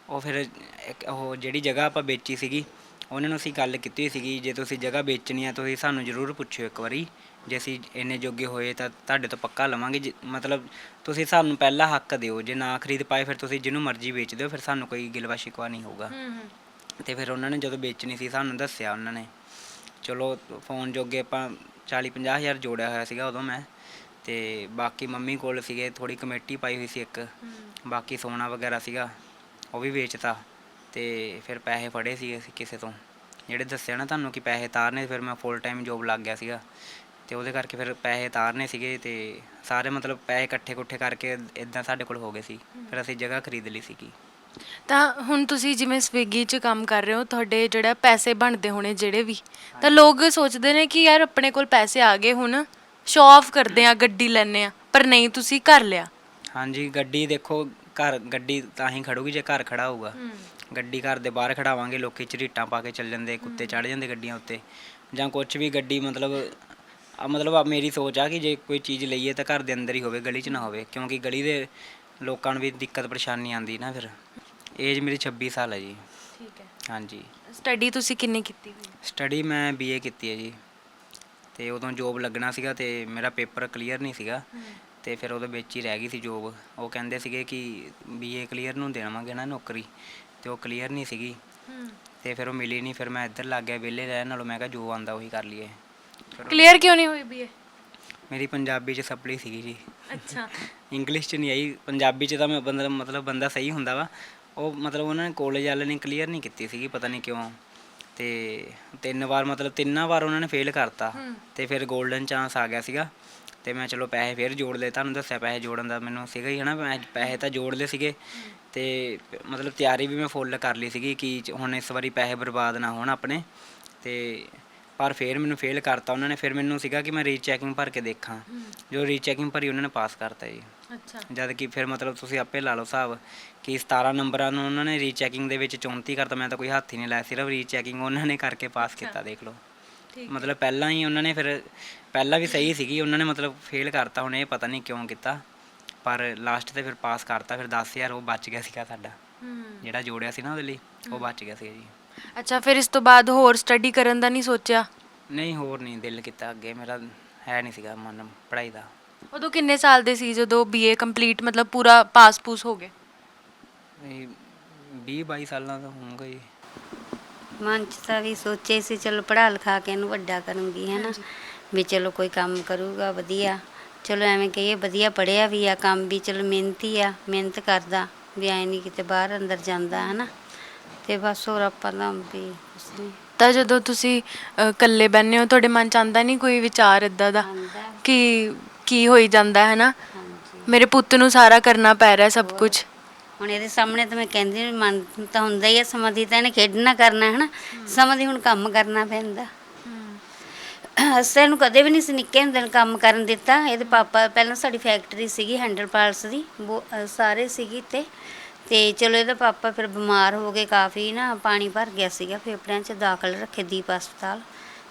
ਉਹ ਫਿਰ ਉਹ ਜਿਹੜੀ ਜਗ੍ਹਾ ਆਪਾਂ ਵੇਚੀ ਸੀਗੀ ਉਹਨਾਂ ਨੂੰ ਅਸੀਂ ਗੱਲ ਕੀਤੀ ਸੀਗੀ ਜੇ ਤੁਸੀਂ ਜਗ੍ਹਾ ਵੇਚਣੀ ਆ ਤੁਸੀਂ ਸਾਨੂੰ ਜ਼ਰੂਰ ਪੁੱਛਿਓ ਇੱਕ ਵਾਰੀ। ਜੇ ਅਸੀਂ ਇੰਨੇ ਜੋਗੇ ਹੋਏ ਤਾਂ ਤੁਹਾਡੇ ਤੋਂ ਪੱਕਾ ਲਵਾਂਗੇ। ਜੇ- ਮਤਲਬ ਤੁਸੀਂ ਸਾਨੂੰ ਪਹਿਲਾ ਹੱਕ ਦਿਓ ਜੇ ਨਾ ਖਰੀਦ ਪਾਏ ਫਿਰ ਤੁਸੀਂ ਜਿਹਨੂੰ ਮਰਜ਼ੀ ਵੇਚ ਦਿਓ ਫਿਰ ਸਾਨੂੰ ਕੋਈ ਗਿਲਵਾ ਸ਼ਿਕਵਾ ਨਹੀਂ ਹੋਊਗਾ। ਤੇ ਫਿਰ ਉਹਨਾਂ ਨੇ ਜਦੋਂ ਵੇਚਣੀ ਸੀ ਸਾਨੂੰ ਦੱਸਿਆ ਉਹਨਾਂ ਨੇ। ਚਲੋ ਫੋਨ ਜੋਗੇ ਆਪਾਂ 40 50 ਹਜ਼ਾਰ ਜੋੜਿਆ ਹੋਇਆ ਸੀਗਾ ਉਦੋਂ ਮੈਂ। ਤੇ ਬਾਕੀ ਮੰਮੀ ਕੋਲ ਸੀਗੇ ਥੋੜੀ ਕਮੇਟੀ ਪਾਈ ਹੋਈ ਸੀ ਇੱਕ। ਬਾਕੀ ਸੋਨਾ ਵਗੈਰਾ ਸੀਗਾ ਉਹ ਵੀ ਵੇਚਤਾ। ਤੇ ਫਿਰ ਪੈਸੇ ਫੜੇ ਸੀਗੇ ਅਸੀਂ ਕਿਸੇ ਤੋਂ। ਜਿਹੜੇ ਦੱਸਿਆ ਨਾ ਤੁਹਾਨੂੰ ਕਿ ਪੈਸੇ ਤਾਰਨੇ ਫਿਰ ਮੈਂ ਫੁੱਲ ਟਾਈਮ ਜੋਬ ਲੱਗ ਗਿਆ ਸੀਗਾ। ਤੇ ਉਹਦੇ ਕਰਕੇ ਫਿਰ ਪੈਸੇ ਤਾਰਨੇ ਸੀਗੇ ਤੇ ਸਾਰੇ ਮਤਲਬ ਪੈਸੇ ਇਕੱਠੇ ਕੁੱਠੇ ਕਰਕੇ ਇਦਾਂ ਸਾਡੇ ਕੋਲ ਹੋ ਗਏ ਸੀ। ਫਿਰ ਅਸੀਂ ਜਗ੍ਹਾ ਖਰੀਦ ਲਈ ਸੀਗੀ। ਤਾਂ ਹੁਣ ਤੁਸੀਂ ਜਿਵੇਂ ਸਵਿਗੀ 'ਚ ਕੰਮ ਕਰ ਰਹੇ ਹੋ ਤੁਹਾਡੇ ਜਿਹੜਾ ਪੈਸੇ ਬਣਦੇ ਹੋਣੇ ਜਿਹੜੇ ਵੀ ਤਾਂ ਲੋਕ ਸੋਚਦੇ ਨੇ ਕਿ ਯਾਰ ਆਪਣੇ ਕੋਲ ਪੈਸੇ ਆ ਗਏ ਹੁਣ ਸ਼ੋ ਆਫ ਕਰਦੇ ਆ ਗੱਡੀ ਲੈਣੇ ਆ ਪਰ ਨਹੀਂ ਤੁਸੀਂ ਕਰ ਲਿਆ। ਹਾਂਜੀ ਗੱਡੀ ਦੇਖੋ ਘਰ ਗੱਡੀ ਤਾਂ ਹੀ ਖੜੂਗੀ ਜੇ ਘਰ ਖੜਾ ਹੋਊਗਾ। ਗੱਡੀ ਘਰ ਦੇ ਬਾਹਰ ਖੜਾਵਾਂਗੇ ਲੋਕੀ ਝਰੀਟਾਂ ਪਾ ਕੇ ਚੱਲ ਜਾਂਦੇ ਕੁੱਤੇ ਚੜ ਜਾਂਦੇ ਗੱਡੀਆਂ ਉੱਤੇ। ਜਾਂ ਕੁਝ ਵੀ ਗੱਡੀ ਮਤਲਬ ਆ ਮਤਲਬ ਆ ਮੇਰੀ ਸੋਚ ਆ ਕਿ ਜੇ ਕੋਈ ਚੀਜ਼ ਲਈਏ ਤਾਂ ਘਰ ਦੇ ਅੰਦਰ ਹੀ ਹੋਵੇ ਗਲੀ 'ਚ ਨਾ ਹੋਵੇ। ਕਿਉਂਕਿ ਗਲੀ ਦੇ ਲੋਕਾਂ ਨੂੰ ਵੀ ਦਿੱਕਤ ਪਰੇਸ਼ਾਨੀ ਆਉਂਦੀ ਨਾ ਫਿਰ। ਏਜ ਮੇਰੀ 26 ਸਾਲ ਹੈ ਜੀ। ਠੀਕ ਹੈ। ਹਾਂਜੀ। ਸਟੱਡੀ ਤੁਸੀਂ ਕਿੰਨੀ ਕੀਤੀ ਹੋਈ? ਸਟੱਡੀ ਮੈਂ ਬੀਏ ਕੀਤੀ ਹੈ ਜੀ। ਤੇ ਉਦੋਂ ਜੋਬ ਲੱਗਣਾ ਸੀਗਾ ਤੇ ਮੇਰਾ ਪੇਪਰ ਕਲੀਅਰ ਨਹੀਂ ਸੀਗਾ। ਤੇ ਫਿਰ ਉਹਦੇ ਵਿੱਚ ਹੀ ਰਹਿ ਗਈ ਸੀ ਜੋਬ ਉਹ ਕਹਿੰਦੇ ਸੀਗੇ ਕਿ ਬੀਏ ਕਲੀਅਰ ਨੂੰ ਦੇਵਾਂਗੇ ਨਾ ਨੌਕਰੀ। ਤੇ ਉਹ ਕਲੀਅਰ ਨਹੀਂ ਸੀਗੀ। ਤੇ ਫਿਰ ਉਹ ਮਿਲੀ ਨਹੀਂ ਫਿਰ ਮੈਂ ਇੱਧਰ ਲੱਗ ਗਿਆ ਵਿਹਲੇ ਰਹਿਣ ਨਾਲੋਂ ਮੈਂ ਕਿਹਾ ਜੋ ਆਂਦਾ ਉਹੀ ਕਰ ਲਈਏ। ਕਲੀਅਰ ਕਿਉਂ ਨਹੀਂ ਹੋਈ ਬੀਏ ਮੇਰੀ ਪੰਜਾਬੀ 'ਚ ਸਪਲੀ ਸੀਗੀ ਜੀ। ਅੱਛਾ। ਇੰਗਲਿਸ਼ 'ਚ ਨਹੀਂ ਆਈ ਪੰਜਾਬੀ 'ਚ ਤਾਂ ਮੈਂ ਬੰਦਾ ਮਤਲਬ ਬੰਦਾ ਸਹੀ ਹੁੰਦਾ ਵਾ। ਉਹ ਮਤਲਬ ਉਹਨਾਂ ਨੇ ਕਾਲਜ ਵਾਲੇ ਨੇ ਕਲੀਅਰ ਨਹੀਂ ਕੀਤੀ ਸੀਗੀ ਪਤਾ ਨਹੀਂ ਕਿਉਂ। ਤੇ ਤਿੰਨ ਵਾਰ ਮਤਲਬ ਤਿੰਨਾਂ ਵਾਰ ਉਹਨਾਂ ਨੇ ਫੇਲ ਕਰਤਾ। ਤੇ ਫਿਰ 골ਡਨ ਚਾਂਸ ਆ ਗਿਆ ਸੀਗਾ। ਤੇ ਮੈਂ ਚਲੋ ਪੈਸੇ ਫਿਰ ਜੋੜ ਲਏ ਤੁਹਾਨੂੰ ਦੱਸਿਆ ਪੈਸੇ ਜੋੜਨ ਦਾ ਮੈਨੂੰ ਸੀਗਾ ਹੀ ਹਨਾ ਮੈਂ ਪੈਸੇ ਤਾਂ ਜੋੜ ਲਏ ਸੀਗੇ। ਤੇ ਮਤਲਬ ਤਿਆਰੀ ਵੀ ਮੈਂ ਫੁੱਲ ਕਰ ਲਈ ਸੀਗੀ ਕਿ ਹੁਣ ਇਸ ਵਾਰੀ ਪੈਸੇ ਬਰਬਾਦ ਨਾ ਹੋਣ ਆਪਣੇ। ਤੇ ਪਰ ਫਿਰ ਮੈਨੂੰ ਫੇਲ ਕਰਤਾ ਉਹਨਾਂ ਨੇ ਫਿਰ ਮੈਨੂੰ ਸੀਗਾ ਕਿ ਮੈਂ ਰੀਚੈਕਿੰਗ ਭਰ ਕੇ ਦੇਖਾਂ। ਜੋ ਰੀਚੈਕਿੰਗ ਭਰੀ ਉਹਨਾਂ ਨੇ ਪਾਸ ਕਰਤਾ ਜੀ। ਅੱਛਾ। ਜਦ ਕਿ ਫਿਰ ਮਤਲਬ ਤੁਸੀਂ ਆਪੇ ਲਾ ਲਓ ਹਿਸਾਬ ਕਿ 17 ਨੰਬਰਾਂ ਨੂੰ ਉਹਨਾਂ ਨੇ ਰੀਚੈਕਿੰਗ ਦੇ ਵਿੱਚ 34 ਕਰਤਾ ਮੈਂ ਤਾਂ ਕੋਈ ਹੱਥ ਹੀ ਨਹੀਂ ਲਾਇਆ ਸਿਰਫ ਰੀਚੈਕਿੰਗ ਉਹਨਾਂ ਨੇ ਕਰਕੇ ਪਾਸ ਕੀਤਾ ਦੇਖ ਲਓ। ਮਤਲਬ ਪਹਿਲਾਂ ਹੀ ਉਹਨਾਂ ਨੇ ਫਿਰ ਪਹਿਲਾਂ ਵੀ ਸਹੀ ਸੀਗੀ ਉਹਨਾਂ ਨੇ ਮਤਲਬ ਫੇਲ ਕਰਤਾ ਹੁਣ ਇਹ ਪਤਾ ਨਹੀਂ ਕਿਉਂ ਕੀਤਾ। ਪਰ ਲਾਸਟ ਤੇ ਫਿਰ ਪਾਸ ਕਰਤਾ ਫਿਰ 10000 ਉਹ ਬਚ ਗਿਆ ਸੀਗਾ ਸਾਡਾ। ਹੂੰ। ਜਿਹੜਾ ਜੋੜਿਆ ਸੀ ਨਾ ਉਹਦੇ ਲਈ ਉਹ ਬਚ ਗਿਆ ਸੀਗਾ ਜੀ। ਅੱਛਾ ਫਿਰ ਇਸ ਤੋਂ ਬਾਅਦ ਹੋਰ ਸਟੱਡੀ ਕਰਨ ਦਾ ਨਹੀਂ ਸੋਚਿਆ? ਨਹੀਂ ਹੋਰ ਨਹੀਂ ਦਿਲ ਕੀਤਾ ਅੱਗੇ ਮੇਰਾ ਹੈ ਨਹੀਂ ਸੀਗਾ ਮਨ ਪੜ੍ਹਾਈ ਦਾ। ਉਦੋਂ ਕਿੰਨੇ ਸਾਲ ਦੇ ਸੀ ਜਦੋਂ ਬੀਏ ਕੰਪਲੀਟ ਮਤਲਬ ਪੂਰਾ ਪਾਸ ਪੂਸ ਹੋ ਗਏ? ਇਹ 20 22 ਸਾਲਾਂ ਦਾ ਹੋਊਗਾ ਜੀ। ਮਨ ਚ ਤਾਂ ਵੀ ਸੋਚੇ ਸੀ ਚਲੋ ਪੜ੍ਹਾ ਲਿਖਾ ਕੇ ਇਹਨੂੰ ਵੱਡਾ ਕਰੂੰਗੀ ਹੈ ਨਾ? ਵੀ ਚਲੋ ਕੋਈ ਕੰਮ ਕਰੂਗਾ ਵਧੀਆ। ਚਲੋ ਐਵੇਂ ਕਹੀਏ ਵਧੀਆ ਪੜ੍ਹਿਆ ਵੀ ਆ ਕੰਮ ਵੀ ਚਲੋ ਮਿਹਨਤੀ ਆ ਮਿਹਨਤ ਕਰਦਾ ਵੀ ਐ ਨਹੀਂ ਕਿਤੇ ਬਾਹਰ ਅੰਦਰ ਜਾਂਦਾ ਹੈ ਨਾ ਤੇ ਬਸ ਹੋਰ ਆਪਾਂ ਤਾਂ ਵੀ ਕੁਛ ਨਹੀਂ ਤਾਂ ਜਦੋਂ ਤੁਸੀਂ ਅ, ਇਕੱਲੇ ਬੈੰਨੇ ਹੋ ਤੁਹਾਡੇ ਮਨ ਚ ਆਂਦਾ ਨਹੀਂ ਕੋਈ ਵਿਚਾਰ ਇਦਾਂ ਦਾ ਆਉਂਦਾ। ਕਿ ਕੀ ਹੋਈ ਜਾਂਦਾ ਹੈ ਨਾ ਹਾਂਜੀ। ਮੇਰੇ ਪੁੱਤ ਨੂੰ ਸਾਰਾ ਕਰਨਾ ਪੈ ਰਿਹਾ ਸਭ ਕੁਝ ਹੁਣ ਇਹਦੇ ਸਾਹਮਣੇ ਤਾਂ ਮੈਂ ਕਹਿੰਦੀ ਮਨ ਤਾਂ ਹੁੰਦਾ ਹੀ ਆ ਸਮਾਂ ਦੀ ਤਾਂ ਇਹਨੇ ਖੇਡਣਾ ਕਰਨਾ ਹੈ। ਨਾ ਸਮਾਂ ਦੀ ਹੁਣ ਕੰਮ ਕਰਨਾ ਪੈਂਦਾ। ਅਸਾਂ ਨੂੰ ਕਦੇ ਵੀ ਨਹੀਂ ਸੀ ਨਿੱਕੇ ਹੁੰਦੇ ਨੂੰ ਕੰਮ ਕਰਨ ਦਿੱਤਾ। ਇਹਦੇ ਪਾਪਾ ਪਹਿਲਾਂ ਸਾਡੀ ਫੈਕਟਰੀ ਸੀਗੀ ਹੈਂਡਲ ਪਾਰਟਸ ਦੀ। ਸਾਰੇ ਸੀਗੀ ਤੇ ਤੇ ਚਲੋ ਇਹਦਾ ਪਾਪਾ ਫਿਰ ਬਿਮਾਰ ਹੋ ਗਏ ਕਾਫੀ ਨਾ ਪਾਣੀ ਭਰ ਗਿਆ ਸੀਗਾ ਫੇਫੜਿਆਂ 'ਚ ਦਾਖਲ ਰੱਖੇ ਦੀਪ ਹਸਪਤਾਲ।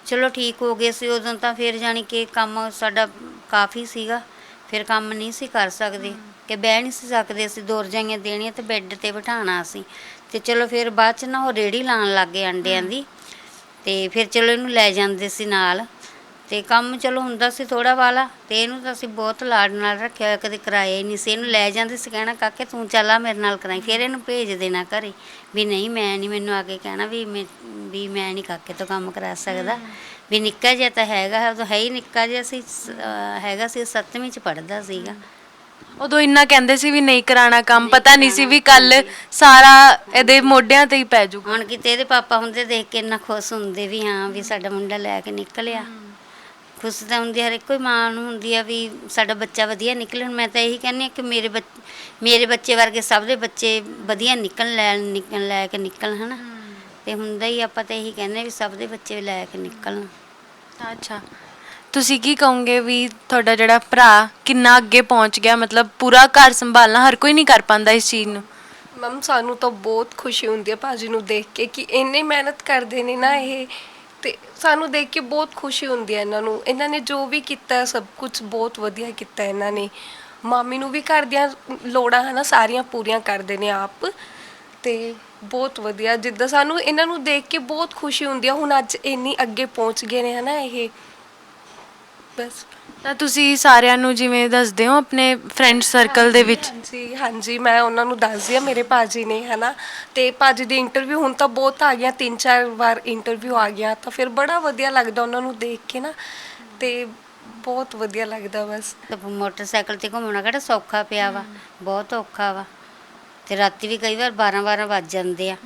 ਚਲੋ ਠੀਕ ਹੋ ਗਏ ਸੀ ਉਦੋਂ ਤਾਂ ਫਿਰ ਜਾਣੀ ਕਿ ਕੰਮ ਸਾਡਾ ਕਾਫੀ ਸੀਗਾ ਫਿਰ ਕੰਮ ਨਹੀਂ ਸੀ ਕਰ ਸਕਦੇ। ਕਿ ਬਹਿ ਨਹੀਂ ਸੀ ਸਕਦੇ ਅਸੀਂ ਦੋ ਰਜਾਈਆਂ ਦੇਣੀਆਂ ਤੇ ਬੈੱਡ ਤੇ ਬਿਠਾਣਾ ਸੀ। ਤੇ ਚਲੋ ਫਿਰ ਬਾਅਦ ਚ ਨਾ ਉਹ ਰੇੜੀ ਲਾਣ ਲੱਗ ਗਏ ਅੰਡਿਆਂ ਦੀ। ਤੇ ਫਿਰ ਚਲੋ ਇਹਨੂੰ ਲੈ ਜਾਂਦੇ ਸੀ ਨਾਲ। ਤੇ ਕੰਮ ਚਲੋ ਹੁੰਦਾ ਸੀ ਥੋੜਾ ਵਾਲਾ, ਤੇ ਇਹਨੂੰ ਤਾਂ ਅਸੀਂ ਬਹੁਤ ਲਾਡ ਨਾਲ ਰੱਖਿਆ ਹੋਇਆ, ਕਦੇ ਕਰਾਇਆ ਹੀ ਨਹੀਂ ਸੀ। ਇਹਨੂੰ ਲੈ ਜਾਂਦੇ ਸੀ, ਕਹਿਣਾ, ਕਾਕੇ, ਤੂੰ ਚੱਲ ਆ ਮੇਰੇ ਨਾਲ ਕਰਾਈ। ਫਿਰ ਇਹਨੂੰ ਭੇਜ ਦੇਣਾ ਘਰੇ ਵੀ ਨਹੀਂ, ਮੈਂ ਨਹੀਂ ਮੈਨੂੰ ਆ ਕੇ ਕਹਿਣਾ ਵੀ ਮੈਂ ਵੀ ਮੈਂ ਨਹੀਂ ਕਾਕੇ ਤੋਂ ਕੰਮ ਕਰਾ ਸਕਦਾ। ਵੀ ਨਿੱਕਾ ਜਿਹਾ ਤਾਂ ਹੈਗਾ, ਉਹ ਤਾਂ ਹੈ ਹੀ ਨਿੱਕਾ ਜਿਹਾ ਸੀ ਹੈਗਾ ਸੀ ਸੱਤਵੀਂ ਚ ਪੜਦਾ ਸੀਗਾ। ਉਦੋਂ ਇੰਨਾ ਕਹਿੰਦੇ ਸੀ ਵੀ ਨਹੀਂ ਕਰਾਣਾ ਕੰਮ ਪਤਾ ਨਹੀਂ ਸੀ ਵੀ ਕੱਲ ਸਾਰਾ ਇਹਦੇ ਮੋਢਿਆਂ ਤੇ ਹੀ ਪੈ ਜਾਊਗਾ। ਹੁਣ ਕਿਤੇ ਇਹਦੇ ਪਾਪਾ ਹੁੰਦੇ ਦੇਖ ਕੇ ਇੰਨਾ ਖੁਸ਼ ਹੁੰਦੇ ਵੀ ਹਾਂ ਵੀ ਸਾਡਾ ਮੁੰਡਾ ਲੈ ਕੇ ਨਿਕਲਿਆ। ਖੁਸ਼ ਤਾਂ ਹੁੰਦੀ ਹਰ ਇੱਕੋ ਹੀ ਮਾਂ ਨੂੰ ਹੁੰਦੀ ਆ ਵੀ ਸਾਡਾ ਬੱਚਾ ਵਧੀਆ ਨਿਕਲੇ। ਹੁਣ ਮੈਂ ਤਾਂ ਇਹੀ ਕਹਿੰਦੀ ਆ ਕਿ ਮੇਰੇ ਬੱਚ- ਮੇਰੇ ਬੱਚੇ ਵਰਗੇ ਸਭ ਦੇ ਬੱਚੇ ਵਧੀਆ ਨਿਕਲ ਲੈ ਨਿਕਲ ਲੈ ਕੇ ਨਿਕਲਣ ਹਨਾ। ਤੇ ਹੁੰਦਾ ਹੀ ਆਪਾਂ ਤਾਂ ਇਹੀ ਕਹਿੰਦੇ ਆ ਵੀ ਸਭ ਦੇ ਬੱਚੇ ਲੈ ਕੇ ਨਿਕਲਣ। ਅੱਛਾ। ਤੁਸੀਂ ਕੀ ਕਹੋਗੇ ਵੀ ਤੁਹਾਡਾ ਜਿਹੜਾ ਭਰਾ ਕਿੰਨਾ ਅੱਗੇ ਪਹੁੰਚ ਗਿਆ? ਮਤਲਬ ਪੂਰਾ ਘਰ ਸੰਭਾਲਣਾ ਹਰ ਕੋਈ ਨਹੀਂ ਕਰ ਪਾਉਂਦਾ ਇਸ ਚੀਜ਼ ਨੂੰ। ਮੈਮ ਸਾਨੂੰ ਤਾਂ ਬਹੁਤ ਖੁਸ਼ੀ ਹੁੰਦੀ ਹੈ ਭਾਜੀ ਨੂੰ ਦੇਖ ਕੇ ਕਿ ਇੰਨੀ ਮਿਹਨਤ ਕਰਦੇ ਨੇ ਨਾ ਇਹ। ਤੇ ਸਾਨੂੰ ਦੇਖ ਕੇ ਬਹੁਤ ਖੁਸ਼ੀ ਹੁੰਦੀ ਹੈ ਇਹਨਾਂ ਨੂੰ। ਇਹਨਾਂ ਨੇ ਜੋ ਵੀ ਕੀਤਾ ਹੈ, ਸਭ ਕੁਝ ਬਹੁਤ ਵਧੀਆ ਕੀਤਾ ਹੈ ਇਹਨਾਂ ਨੇ। ਮਾਮੀ ਨੂੰ ਵੀ ਘਰ ਦੀਆਂ ਲੋੜਾਂ ਹਨਾ ਸਾਰੀਆਂ ਪੂਰੀਆਂ ਕਰਦੇ ਨੇ ਆਪ। ਤੇ ਬਹੁਤ ਵਧੀਆ ਜਿੱਦਾਂ ਸਾਨੂੰ ਇਹਨਾਂ ਨੂੰ ਦੇਖ ਕੇ ਬਹੁਤ ਖੁਸ਼ੀ ਹੁੰਦੀ ਆ। ਹੁਣ ਅੱਜ ਇੰਨੀ ਅੱਗੇ ਪਹੁੰਚ ਗਏ ਨੇ ਹਨਾ ਇਹ। ਬਸ ਤਾਂ ਤੁਸੀਂ ਸਾਰਿਆਂ ਨੂੰ ਜਿਵੇਂ ਦੱਸਦੇ ਹੋ ਆਪਣੇ ਫਰੈਂਡ ਸਰਕਲ ਦੇ ਵਿੱਚ? ਹਾਂਜੀ ਹਾਂਜੀ ਮੈਂ ਉਹਨਾਂ ਨੂੰ ਦੱਸਦੀ ਆ ਮੇਰੇ ਭਾਜੀ ਨੇ ਹਨਾ? ਤੇ ਭਾਜੀ ਦੀ ਇੰਟਰਵਿਊ ਹੁਣ ਤਾਂ ਬਹੁਤ ਆ ਗਿਆ ਤਿੰਨ ਚਾਰ ਵਾਰ ਇੰਟਰਵਿਊ ਆ ਗਿਆ ਤਾਂ ਫਿਰ ਬੜਾ ਵਧੀਆ ਲੱਗਦਾ ਉਹਨਾਂ ਨੂੰ ਦੇਖ ਕੇ ਨਾ। ਤੇ ਬਹੁਤ ਵਧੀਆ ਲੱਗਦਾ ਬਸ। ਤੇ ਮੋਟਰਸਾਈਕਲ ਤੇ ਘੁੰਮਣਾ ਕਿਹੜਾ ਸੌਖਾ ਪਿਆ ਵਾ ਬਹੁਤ ਔਖਾ ਵਾ। ਤੇ ਰਾਤੀ ਵੀ ਕਈ ਵਾਰ 12 12 ਵੱਜ ਜਾਂਦੇ ਆ।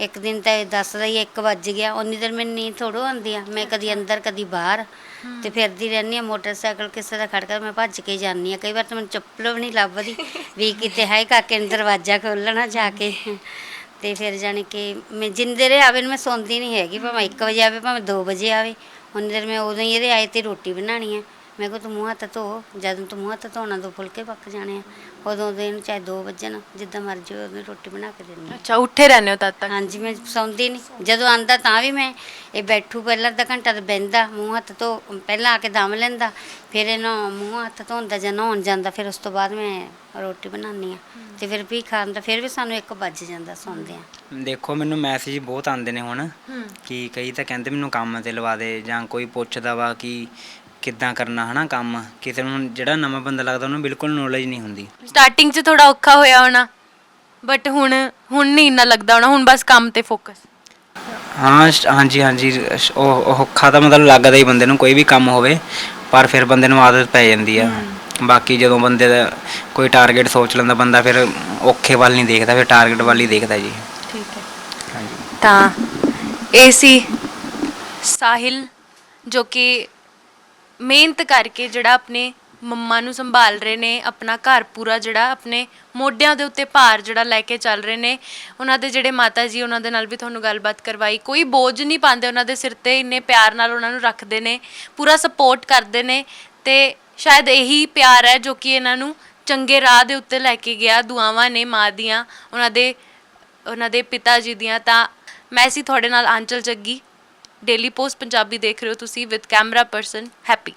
ਇੱਕ ਦਿਨ ਤਾਂ ਇਹ ਦੱਸਦਾ ਹੀ 1 ਵੱਜ ਗਿਆ ਉਨੀ ਦਿਨ ਮੈਨੂੰ ਨੀਂਦ ਥੋੜੋ ਆਉਂਦੀ ਆ। ਮੈਂ ਕਦੀ ਅੰਦਰ ਕਦੀ ਬਾਹਰ ਤੇ ਫਿਰਦੀ ਰਹਿੰਦੀ ਆ ਮੋਟਰਸਾਈਕਲ ਕਿਸੇ ਦਾ ਖੜਕਾ ਮੈਂ ਭੱਜ ਕੇ ਜਾਂਦੀ ਆ। ਕਈ ਵਾਰ ਤਾਂ ਮੈਨੂੰ ਚੱਪਲ ਵੀ ਨਹੀਂ ਲੱਭਦੀ ਵੀ ਕਿਤੇ ਹੈ ਕਾਕੇ ਨੇ ਦਰਵਾਜ਼ਾ ਖੋਲਣਾ ਜਾ ਕੇ। ਤੇ ਫਿਰ ਜਾਣੀ ਕਿ ਮੈਂ ਜਿੰਦੇ ਰਹੇ ਆਵੇ ਮੈਂ ਸੌਂਦੀ ਨਹੀਂ ਹੈਗੀ ਭਾਵੇਂ 1 ਵਜੇ ਆਵੇ ਭਾਵੇਂ 2 ਵਜੇ ਆਵੇ। ਉਨੀ ਦੇਰ ਮੈਂ ਉਦੋਂ ਹੀ ਇਹਦੇ ਆਏ ਤੇ ਰੋਟੀ ਬਣਾਉਣੀ ਹੈ ਮੈਂ ਕਿਹਾ ਤੂੰ ਮੂੰਹ ਹੱਥ ਧੋ ਜਦੋਂ ਤੂੰ ਮੂੰਹ ਹੱਥ ਧੋਣਾ ਦੋ ਫੁਲਕੇ ਪੱਕ ਜਾਣੇ ਆ। ਉਦੋਂ ਦੇ ਚਾਹੇ 2 ਵਜਣ ਜਿੱਦਾਂ ਮਰਜ਼ੀ ਉਹਨੂੰ ਰੋਟੀ ਬਣਾ ਕੇ ਹਾਂ। ਅੱਛਾ ਉੱਠੇ ਰਹਿੰਦੇ ਹੋ ਤਦ ਤੱਕ? ਹਾਂਜੀ ਮੈਂ ਸੌਂਦੀ ਨਹੀਂ ਜਦੋਂ ਆਂਦਾ ਤਾਂ ਵੀ ਮੈਂ ਇਹ ਬੈਠੂ ਪਹਿਲਾਂ ਅੱਧਾ ਘੰਟਾ ਤੇ ਬਹਿੰਦਾ ਮੂੰਹ ਹੱਥ ਧੋ ਪਹਿਲਾਂ ਆ ਕੇ ਦਮ ਲੈਂਦਾ ਫਿਰ ਇਹਨੂੰ ਮੂੰਹ ਹੱਥ ਧੋਂਦਾ ਜਾਂ ਨਹਾਉਣ ਜਾਂਦਾ ਫਿਰ ਉਸ ਤੋਂ ਬਾਅਦ ਮੈਂ ਰੋਟੀ ਬਣਾਉਂਦੀ ਆ। ਤੇ ਫਿਰ ਵੀ ਖਾਣ ਦਾ ਫਿਰ ਵੀ ਸਾਨੂੰ 1 ਵੱਜ ਜਾਂਦਾ ਸੌਂਦੇ ਆ ਦੇਖੋ ਮੈਨੂੰ ਮੈਸੇਜ ਬਹੁਤ ਆਉਂਦੇ ਨੇ ਹੁਣ ਕਿ ਕਈ ਤਾਂ ਕਹਿੰਦੇ ਮੈਨੂੰ ਕੰਮ ਤੇ ਲਵਾ ਦੇ ਜਾਂ ਕੋਈ ਪੁੱਛਦਾ ਵਾ ਕਿ ਕਿੱਦਾਂ ਕਰਨਾ ਹਨਾ ਕੰਮ? ਕਿਸੇ ਨੂੰ ਜਿਹੜਾ ਨਵਾਂ ਬੰਦਾ ਲੱਗਦਾ ਉਹਨੂੰ ਬਿਲਕੁਲ ਨੌਲੇਜ ਨਹੀਂ ਹੁੰਦੀ। ਸਟਾਰਟਿੰਗ 'ਚ ਥੋੜਾ ਔਖਾ ਹੋਇਆ ਹੋਣਾ ਬਟ ਹੁਣ ਹੁਣ ਨਹੀਂ ਇੰਨਾ ਲੱਗਦਾ ਹੋਣਾ ਹੁਣ ਬਸ ਕੰਮ ਤੇ ਫੋਕਸ ਹਾਂ ਸ਼- ਹਾਂਜੀ ਹਾਂਜੀ ਸ਼- ਉਹ ਉਹ ਔਖਾ ਤਾਂ ਮਤਲਬ ਲੱਗਦਾ ਹੀ ਬੰਦੇ ਨੂੰ ਕੋਈ ਵੀ ਕੰਮ ਹੋਵੇ ਪਰ ਫਿਰ ਬੰਦੇ ਨੂੰ ਆਦਤ ਪੈ ਜਾਂਦੀ ਆ। ਬਾਕੀ ਜਦੋਂ ਬੰਦੇ ਦਾ ਕੋਈ ਟਾਰਗੇਟ ਸੋਚ ਲੈਂਦਾ ਬੰਦਾ ਫਿਰ ਔਖੇ ਵੱਲ ਨਹੀਂ ਦੇਖਦਾ ਫਿਰ ਟਾਰਗੇਟ ਵੱਲ ਹੀ ਦੇਖਦਾ ਜੀ। ਠੀਕ ਹੈ। ਹਾਂਜੀ। ਤਾਂ ਇਹ ਸੀ ਸਾਹਿਲ ਜੋ ਕਿ ਮਿਹਨਤ ਕਰਕੇ ਜਿਹੜਾ ਆਪਣੇ ਮੰਮਾ ਨੂੰ ਸੰਭਾਲ ਰਹੇ ਨੇ, ਆਪਣਾ ਘਰ ਪੂਰਾ ਜਿਹੜਾ ਆਪਣੇ ਮੋਢਿਆਂ ਦੇ ਉੱਤੇ ਭਾਰ ਜਿਹੜਾ ਲੈ ਕੇ ਚੱਲ ਰਹੇ ਨੇ, ਉਹਨਾਂ ਦੇ ਜਿਹੜੇ ਮਾਤਾ ਜੀ ਉਹਨਾਂ ਦੇ ਨਾਲ ਵੀ ਤੁਹਾਨੂੰ ਗੱਲਬਾਤ ਕਰਵਾਈ। ਕੋਈ ਬੋਝ ਨਹੀਂ ਪਾਉਂਦੇ, ਉਹਨਾਂ ਦੇ ਸਿਰ ਤੇ ਇੰਨੇ ਪਿਆਰ ਨਾਲ ਉਹਨਾਂ ਨੂੰ ਰੱਖਦੇ ਨੇ, ਪੂਰਾ ਸਪੋਰਟ ਕਰਦੇ ਨੇ ਤੇ ਸ਼ਾਇਦ ਇਹੀ ਪਿਆਰ ਹੈ ਜੋ ਕਿ ਇਹਨਾਂ ਨੂੰ ਚੰਗੇ ਰਾਹ ਦੇ ਉੱਤੇ ਲੈ ਕੇ ਗਿਆ, ਦੁਆਵਾਂ ਨੇ ਮਾਂ ਦੀਆਂ, ਉਹਨਾਂ ਦੇ ਉਹਨਾਂ ਦੇ ਪਿਤਾ ਜੀ ਦੀਆਂ। ਤਾਂ ਮੈਂ ਸੀ ਤੁਹਾਡੇ ਨਾਲ ਆਂਚਲ ਜੱਗੀ ਡੇਲੀ ਪੋਸਟ ਪੰਜਾਬੀ ਦੇਖ ਰਹੇ ਹੋ ਤੁਸੀਂ ਵਿਦ ਕੈਮਰਾ ਪਰਸਨ ਹੈਪੀ